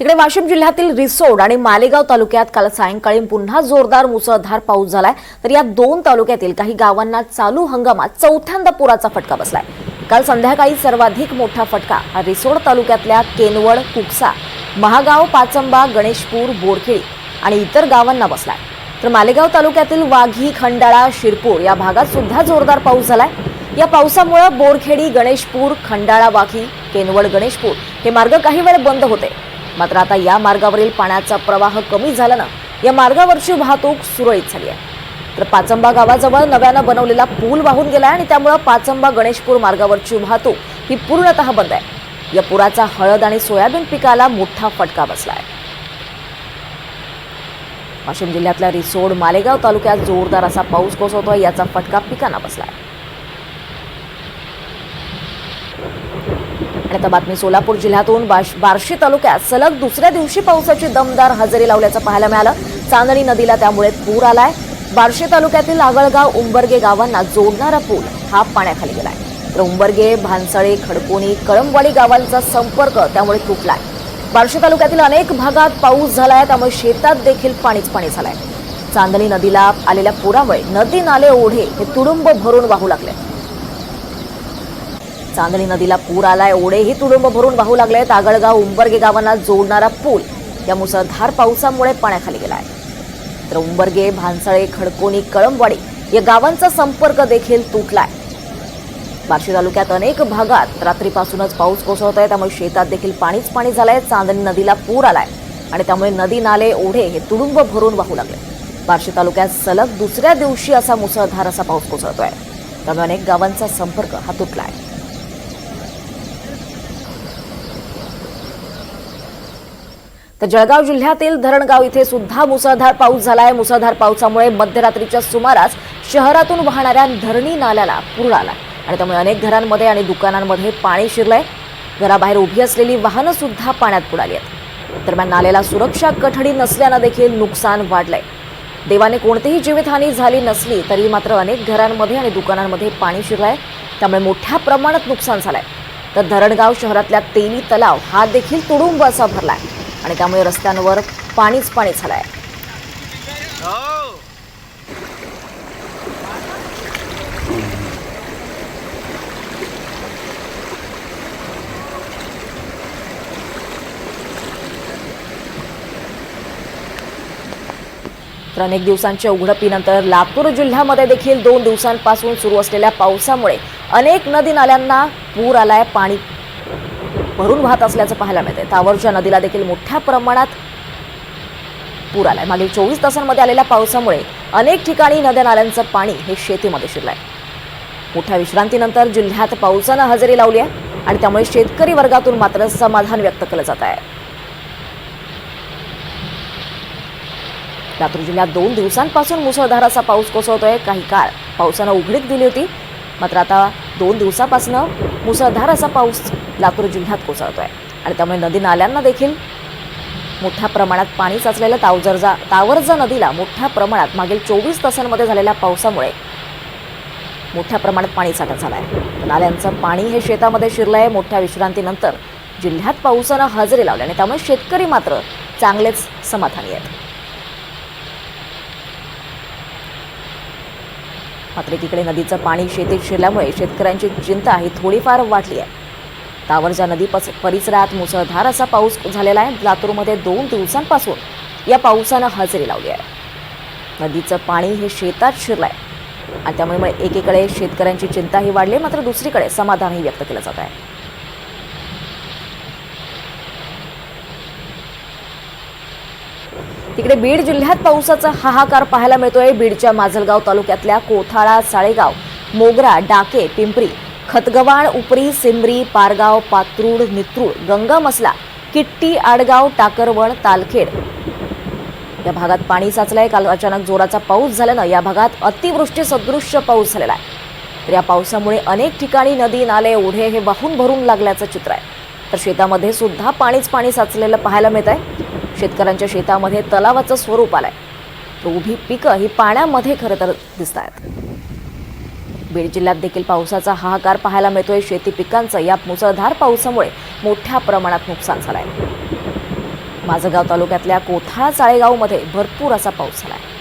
तिकडे वाशिम जिल्ह्यातील रिसोड आणि मालेगाव तालुक्यात काल सायंकाळी पुन्हा जोरदार मुसळधार पाऊस झालाय. तर या दोन तालुक्यातील काही गावांना चालू हंगामात चौथ्यांदा पुराचा फटका बसलाय. काल संध्याकाळी सर्वाधिक मोठा फटका हा रिसोड तालुक्यातल्या केनवड कुकसा महागाव पाचंबा गणेशपूर बोरखेडी आणि इतर गावांना बसलाय. तर मालेगाव तालुक्यातील वाघी खंडाळा शिरपूर या भागात सुद्धा जोरदार पाऊस झालाय. या पावसामुळे बोरखेडी गणेशपूर खंडाळा वाघी केनवड गणेशपूर हे मार्ग काही वेळ बंद होते. मात्र आता या मार्गावरील पाण्याचा प्रवाह कमी झाल्यानं या मार्गावरची वाहतूक सुरळीत झाली आहे. तर पाचंबा गावाजवळ नव्यानं बनवलेला पूल वाहून गेला आणि त्यामुळं पाचंबा गणेशपूर मार्गावरची वाहतूक ही पूर्णतः बंद आहे. या पुराचा हळद आणि सोयाबीन पिकाला मोठा फटका बसला आहे वाशिम जिल्ह्यातल्या रिसोड मालेगाव तालुक्यात जोरदार असा पाऊस कोसळतोय याचा फटका पिकांना बसला आहे आता बातमी सोलापूर जिल्ह्यातून बार्शी तालुक्यात सलग दुसऱ्या दिवशी पावसाची दमदार हजेरी लावल्याचं पाहायला मिळालं. चांदणी नदीला त्यामुळे पूर आलाय. बार्शी तालुक्यातील आगळगाव उंबरगे गावांना जोडणारा पूल हा पाण्याखाली गेलाय. तर उंबरगे भानसळे खडकोणी कळंबवाडी गावांचा संपर्क त्यामुळे तुटलाय. बार्शी तालुक्यातील अनेक भागात पाऊस झालाय त्यामुळे शेतात देखील पाणीच पाणी झालंय. चांदणी नदीला आलेल्या पुरामुळे नदी नाले ओढे हे तुडुंब भरून वाहू लागले. चांदणी नदीला पूर आलाय. ओढेही तुडुंब भरून वाहू लागले आगळगाव उंबरगे गावांना जोडणारा पूल या मुसळधार पावसामुळे पाण्याखाली गेलाय. तर उंबरगे भानसळे खडकोणी कळंबवाडी या गावांचा संपर्क देखील तुटलाय. बार्शी तालुक्यात अनेक भागात रात्रीपासूनच पाऊस कोसळत आहे त्यामुळे शेतात देखील पाणीच पाणी झालंय. चांदणी नदीला पूर आलाय. आणि त्यामुळे नदी नाले ओढे हे तुडुंब भरून वाहू लागले. बार्शी तालुक्यात सलग दुसऱ्या दिवशी असा मुसळधार असा पाऊस कोसळतोय. त्यामुळे अनेक गावांचा संपर्क हा तुटला आहे तर जळगाव जिल्ह्यातील धरणगाव इथे सुद्धा मुसळधार पाऊस झाला आहे मुसळधार पावसामुळे मध्यरात्रीच्या सुमारास शहरातून वाहणाऱ्या धरणी नाल्याला पूर आला आणि त्यामुळे अनेक घरांमध्ये आणि दुकानांमध्ये पाणी शिरलंय. घराबाहेर उभी असलेली वाहनं सुद्धा पाण्यात बुडाली आहेत. दरम्यान नाल्याला सुरक्षा कठडी नसल्यानं देखील नुकसान वाढलंय. देवाने कोणतीही जीवितहानी झाली नसली तरी मात्र अनेक घरांमध्ये आणि दुकानांमध्ये पाणी शिरलंय. त्यामुळे मोठ्या प्रमाणात नुकसान झालंय. तर धरणगाव शहरातल्या तेली तलाव हा देखील तुडुंब असा आहे आणि त्यामुळे रस्त्यांवर पाणीच पाणी आहे तर अनेक दिवसांच्या उघडपीनंतर लातूर जिल्ह्यामध्ये देखील दोन दिवसांपासून सुरू असलेल्या पावसामुळे अनेक नदी नाल्यांना पूर आलाय पाणी भरून वाहत असल्याचं पाहायला मिळतंय. तावरच्या नदीला देखील मोठ्या प्रमाणात पूर आलाय. मागील चोवीस तासांमध्ये आलेल्या पावसामुळे अनेक ठिकाणी नद्या नाल्यांचं पाणी हे शेतीमध्ये शिरलंय. मोठ्या विश्रांतीनंतर जिल्ह्यात पावसानं हजेरी लावली आहे आणि त्यामुळे शेतकरी वर्गातून मात्र समाधान व्यक्त केलं जात आहे. लातूर जिल्ह्यात दोन दिवसांपासून मुसळधार असा पाऊस कोसळतोय. काही काळ पावसानं उघडीत दिली होती. मात्र आता दोन दिवसापासून मुसळधार असा पाऊस लातूर जिल्ह्यात कोसळतोय. आणि त्यामुळे नदी नाल्यांना देखील मोठ्या प्रमाणात पाणी साचलेल्या तावजरजा तावरजा नदीला मोठ्या प्रमाणात मागील चोवीस तासांमध्ये झालेल्या पावसामुळे मोठ्या प्रमाणात पाणी साठा झाला आहे नाल्यांचं पाणी हे शेतामध्ये शिरलं आहे मोठ्या विश्रांतीनंतर जिल्ह्यात पावसानं हजेरी लावली आणि त्यामुळे शेतकरी मात्र चांगलेच समाधानी आहेत. मात्र एकीकडे नदीचं पाणी शेतीत शिरल्यामुळे शेतकऱ्यांची चिंता ही थोडीफार वाढली आहे. तावरजा नदी पस परिसरात मुसळधार असा पाऊस झालेला आहे. लातूरमध्ये दोन दिवसांपासून या पावसानं हजेरी लावली आहे. नदीचं पाणी हे शेतात शिरलं आहे आणि त्यामुळे एकीकडे शेतकऱ्यांची चिंताही वाढली मात्र दुसरीकडे समाधानही व्यक्त केलं जात आहे. तिकडे बीड जिल्ह्यात पावसाचा हाहाकार पाहायला मिळतोय. बीडच्या माजलगाव तालुक्यातल्या कोथाळा साळेगाव मोगरा डाके पिंपरी खतगवाण उपरी सिमरी पारगाव पात्रूड नित्रूळ गंगामसला किट्टी आडगाव टाकरवण तालखेड या भागात पाणी साचलंय. काल अचानक जोराचा पाऊस झाल्यानं या भागात अतिवृष्टी सदृश्य पाऊस झालेला आहे. तर या पावसामुळे अनेक ठिकाणी नदी नाले ओढे हे वाहून भरून लागल्याचं चित्र आहे. तर शेतामध्ये सुद्धा पाणीच पाणी साचलेलं पाहायला मिळत आहे शेतकऱ्यांच्या शेतामध्ये तलावाचं स्वरूप आलंय. तर उभी पिकं ही पाण्यामध्ये खरं तर दिसत आहेत बीड जिल्ह्यात देखील पावसाचा हाहाकार पाहायला मिळतोय. शेती पिकांचं या मुसळधार पावसामुळे मोठ्या प्रमाणात नुकसान झालंय. माझगाव तालुक्यातल्या कोथाळा चाळेगावमध्ये भरपूर असा पाऊस झालाय.